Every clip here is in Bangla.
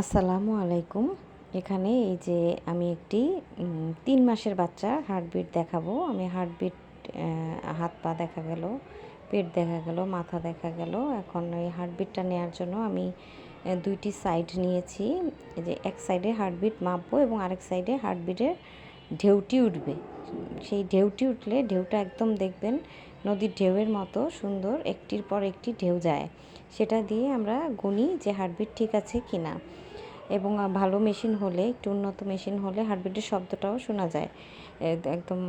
আসসালামু আলাইকুম। এখানে এই যে আমি একটি তিন মাসের বাচ্চা, হার্টবিট দেখাবো। আমি হার্টবিট হাত পা দেখা গেল, পেট দেখা গেল, মাথা দেখা গেল। এখন ওই হার্টবিটটা নেওয়ার জন্য আমি দুইটি সাইড নিয়েছি। এই যে এক সাইডে হার্টবিট মাপবো এবং আরেক সাইডে হার্টবিটের ঢেউটি উঠবে। সেই ঢেউটি উঠলে ঢেউটা একদম দেখবেন নদীর ঢেউয়ের মতো সুন্দর, একটির পর একটি ঢেউ যায়। সেটা দিয়ে আমরা গুনি যে হার্টবিট ঠিক আছে কি না এবং ভালো মেশিন হলে, একটু উন্নত মেশিন হলে হার্টবিটের শব্দটাও শোনা যায়। একদম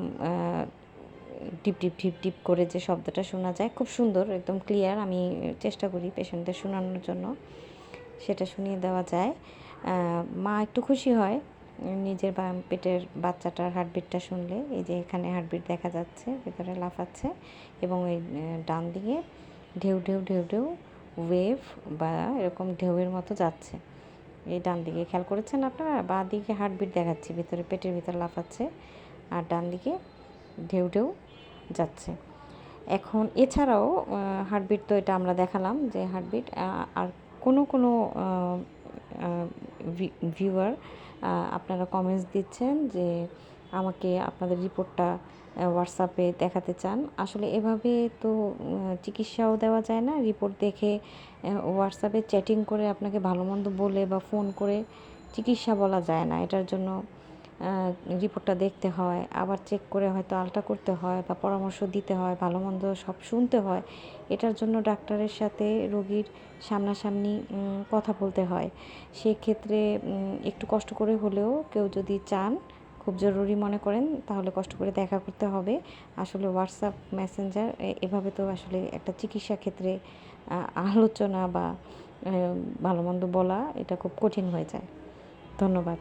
ডিপ ডিপ ডিপ ডিপ করে যে শব্দটা শোনা যায়, খুব সুন্দর, একদম ক্লিয়ার আমি চেষ্টা করি পেশেন্টদের শোনানোর জন্য। সেটা শুনিয়ে দেওয়া যায়। মা একটু খুশি হয়, নিজের বা, পেটের বাচ্চাটার হার্টবিটটা শুনলে, এই যে এখানে হার্টবিট দেখা যাচ্ছে, ভেতরে লাফাচ্ছে এবং এই ডান দিকে ঢেউ ঢেউ ঢেউ ঢেউ ওয়েভ বা এরকম ঢেউয়ের মতো যাচ্ছে। এই ডান দিকে খেয়াল করেছেন আপনারা? বা দিকে হার্টবিট দেখাচ্ছে, ভিতরে পেটের ভিতরে লাফাচ্ছে আর ডান দিকে ঢেউ ঢেউ যাচ্ছে। এখন এছাড়াও হার্টবিট তো এটা আমরা দেখালাম যে হার্টবিট আর কোনো কোনো ভিউয়ার আপনারা কমেন্টস দিচ্ছেন যে আমাকে আপনাদের রিপোর্টটা হোয়াটসঅ্যাপে দেখাতে চান। আসলে এভাবে তো চিকিৎসাও দেওয়া যায় না। রিপোর্ট দেখে হোয়াটসঅ্যাপে চ্যাটিং করে আপনাকে ভালো মন্দ বলে বা ফোন করে চিকিৎসা বলা যায় না। এটার জন্য রিপোর্টটা দেখতে হয়, আবার চেক করে হয়তো আলটা করতে হয় বা পরামর্শ দিতে হয় ভালো মন্দ সব শুনতে হয়। এটার জন্য ডাক্তারের সাথে রোগীর সামনাসামনি কথা বলতে হয়। সেক্ষেত্রে একটু কষ্ট করে হলেও কেউ যদি চান খুব জরুরি মনে করেন, তাহলে কষ্ট করে দেখা করতে হবে। আসলে হোয়াটসঅ্যাপ মেসেঞ্জার এভাবে তো আসলে একটা চিকিৎসা ক্ষেত্রে আলোচনা বা ভালো মন্দ বলা এটা খুব কঠিন হয়ে যায়। ধন্যবাদ।